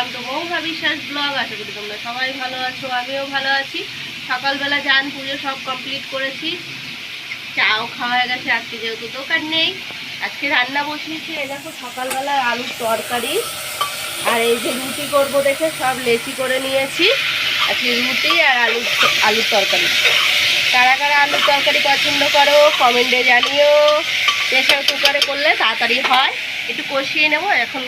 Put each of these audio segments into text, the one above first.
Welcome to মৌভা বিশ্বাস blog আশা করি তোমরা সবাই ভালো আছো, আমিও ভালো আছি। সকালবেলা যান পুজো সব কমপ্লিট করেছি। চাও খাওয়া গেছে, আজকে যেহেতু দোকান নেই। আজকে রান্না বসিয়েছি, এই দেখো সকালবেলা আলুর তরকারি। আর এই যে রুটি করব দেখে সব লেচি করে নিয়েছি। আজকে রুটি আর আলুর আলুর তরকারি। কারা কারা আলুর তরকারি পছন্দ করো কমেন্টে জানিও। প্রেশার কুকারে করলে তাড়াতাড়ি হয়। একটু কষিয়ে নেব, এখন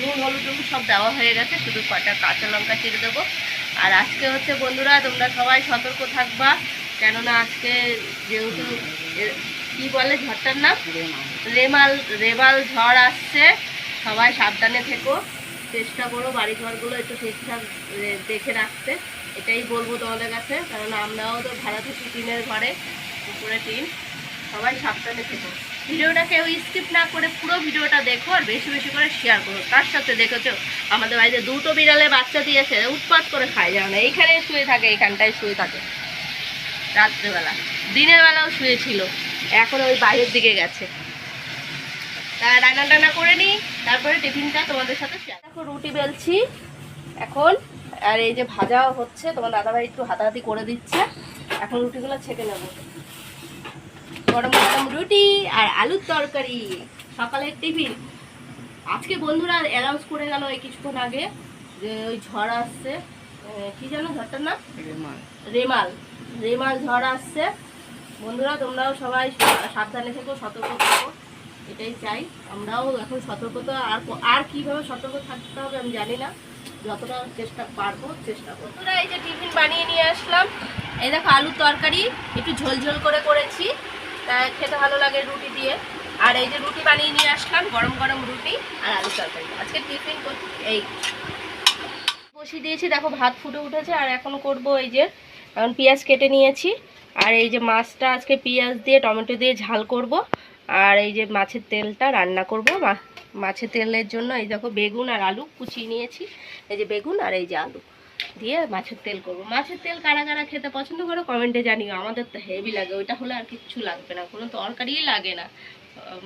নুন, হলুদ টুলুদ সব দেওয়া হয়ে গেছে। শুধু কটা কাঁচা লঙ্কা চিড়ে দেবো। আর আজকে হচ্ছে, বন্ধুরা, তোমরা সবাই সতর্ক থাকবা। কেননা আজকে যেহেতু কি বলে ঝড়টার নাম? রেমাল রেমাল ঝড় আসছে। সবাই সাবধানে থেকো। চেষ্টা করো বাড়ি ঘরগুলো একটু ঠিকঠাক দেখে রাখতে। এটাই বলব তোমাদের কাছে। কারণ আমরাও তো ভাড়া থাকি টিনের ঘরে উপরে টিন। সবাই সাবধানে থেকো। ভিডিওটা কেউ স্কিপ না করে পুরো ভিডিওটা দেখো আর বেশি বেশি করে শেয়ার করো। তার সাথে দেখেছ? আমাদের বাড়িতে দুটো বিড়ালে বাচ্চা দিয়েছে, উৎপাত করে খায় যাও না। এইখানে শুয়ে থাকে, এইখানটায় শুয়ে থাকে। রাত্রেবেলা। দিনের বেলাও শুয়েছিল। এখন ওই বাইরের দিকে গেছে। তা রান্না টান্না করে নিই, তারপরে টিফিনটা তোমাদের সাথে শেয়ার দেখো, রুটি বেলছি এখন। আর এই যে ভাজাও হচ্ছে, তোমার দাদাভাই একটু হাতাহাতি করে দিচ্ছে। এখন রুটিগুলো ছেঁকে নেব। গরম গরম রুটি আর আলুর তরকারি সকালের টিফিন। আজকে বন্ধুরা অ্যানাউন্স করে গেল এই কিছুক্ষণ আগে যে ওই ঝড় আসছে কি জানো ঝড়টার নাম? রেমাল। রেমাল। ঝড় আসছে। বন্ধুরা তোমরাও সবাই সাবধানে থেকো সতর্ক থেকো। এটাই চাই। আমরাও এখন সতর্কতা আর আর কীভাবে সতর্ক থাকতে হবে আমি জানি না। যতটা চেষ্টা পারব চেষ্টা করব। বন্ধুরা এই যে টিফিন বানিয়ে নিয়ে আসলাম। এই দেখো আলুর তরকারি একটু ঝোল ঝোল করে করেছি। খেতে ভালো লাগে রুটি দিয়ে। আর এই যে রুটি বানিয়ে নিয়ে আসলাম, গরম গরম রুটি আর আলুর তরকারি। আজকে টিফিন এই বসিয়ে দিয়েছি, দেখো ভাত ফুটে উঠেছে আর এখন করব এই যে, এখন পেঁয়াজ কেটে নিয়েছি। আর এই যে মাছটা আজকে পেঁয়াজ দিয়ে, টমেটো দিয়ে ঝাল করব। আর এই যে মাছের তেলটা রান্না করব। মাছের তেলের জন্য এই দেখো বেগুন আর আলু কুচিয়ে নিয়েছি। এই যে বেগুন আর এই যে আলু। দিয়ে মাছের তেল করব। মাছের তেল কারা কারা খেতে পছন্দ করো কমেন্টে জানিও। আমাদের তো হেভি লাগে, ওইটা হলে আর কিচ্ছু লাগবে না। কোনো তরকারিই লাগে না।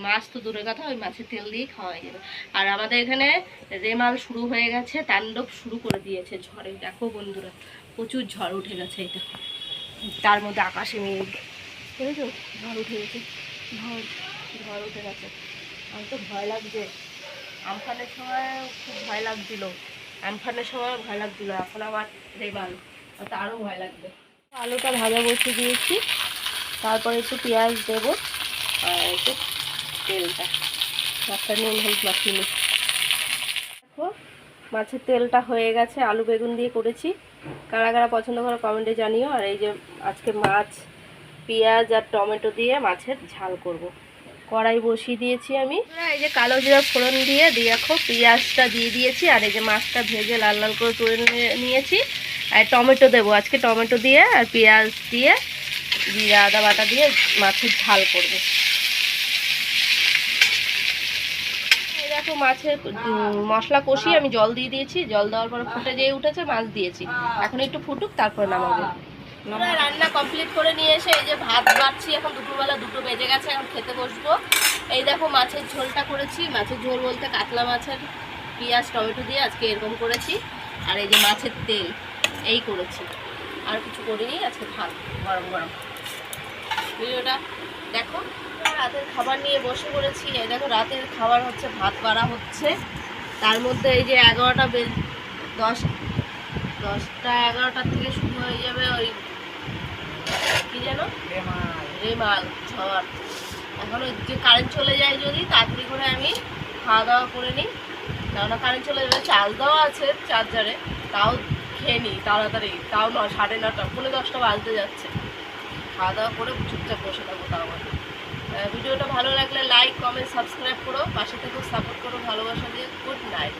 মাছ তো দূরের কথা, ওই মাছের তেল দিয়েই খাওয়া যাবে। আর আমাদের এখানে রেমাল শুরু হয়ে গেছে, তাণ্ডব শুরু করে দিয়েছে ঝড়ে। দেখো বন্ধুরা, প্রচুর ঝড় উঠে গেছে এটা। তার মধ্যে আকাশে মেঘ। বুঝেছ? ঝড় উঠে গেছে। ঝড় ঝড় উঠে গেছে। আমার তো ভয় লাগছে। আমফানের সময় খুব ভয় লাগছিল। আমফানের সময় ভয় লাগছিল। এখন আবার রেমাল তো আরও ভয় লাগবে। আলুটা ভাজা বসিয়ে দিয়েছি। তারপরে একটু পেঁয়াজ দেবো আর একটু তেলটা। মাছটা নুন হলুদ মাখিয়ে দেখো, মাছের তেলটা হয়ে গেছে। আলু বেগুন দিয়ে করেছি। কারা কারা পছন্দ করো কমেন্টে জানিও। আর এই যে আজকে মাছ, পেঁয়াজ আর টমেটো দিয়ে মাছের ঝাল করব। কড়াই বসিয়ে দিয়েছি আমি। এই যে কালো জিরা ফোড়ন দিয়ে দিয়ে দেখো, পেঁয়াজটা দিয়ে দিয়েছি, আর এই যে মাছটা ভেজে লাল লাল করে তুলে নিয়েছি। আর টমেটো দেবো, আজকে টমেটো দিয়ে আর পেঁয়াজ দিয়ে, জিরা, আদা বাটা দিয়ে মাছের ঝাল করব। দেখো মাছের মশলা কষিয়ে আমি জল দিয়ে দিয়েছি। জল দেওয়ার পরে ফুটে যেয়ে উঠেছে, মাছ দিয়েছি। এখন একটু ফুটুক, তারপর নামাবো। রান্না কমপ্লিট করে নিয়ে এসে এই যে ভাত বাড়ছি, এখন দুপুরবেলা দুটো বেজে গেছে, এখন খেতে বসবো। এই দেখো মাছের ঝোলটা করেছি। মাছের ঝোল বলতে কাতলা মাছের পেঁয়াজ, টমেটো দিয়ে আজকে এরকম করেছি। আর এই যে মাছের তেল, এই করেছি। আর কিছু করিনি, আজকে ভাত, গরম গরম। ভিডিওটা দেখো। রাতের খাবার নিয়ে বসে পড়েছি। এই দেখো রাতের খাবার হচ্ছে, ভাত বাড়া হচ্ছে। তার মধ্যে এই যে এগারোটা বেজ, দশ, দশটা এগারোটার থেকে শুরু হয়ে যাবে ওই কি যেন? রেমাল ঝড়। এখন যে কারেন্ট চলে যায় যদি তাড়াতাড়ি করে আমি খাওয়া দাওয়া করে নিই। কেননা কারেন্ট চলে যাবে চাল দেওয়া আছে চার্জারে তাও খেয়ে নিই তাড়াতাড়ি। তাও ন সাড়ে নটা পৌনে দশটা বাজতে যাচ্ছে। খাওয়া দাওয়া করে চুপচাপ বসে থাকব তাও। আহ, ভিডিওটা ভালো লাগলে লাইক কমেন্ট সাবস্ক্রাইব করো। পাশে থেকে সাপোর্ট করো ভালোবাসা দিয়ে গুড নাইট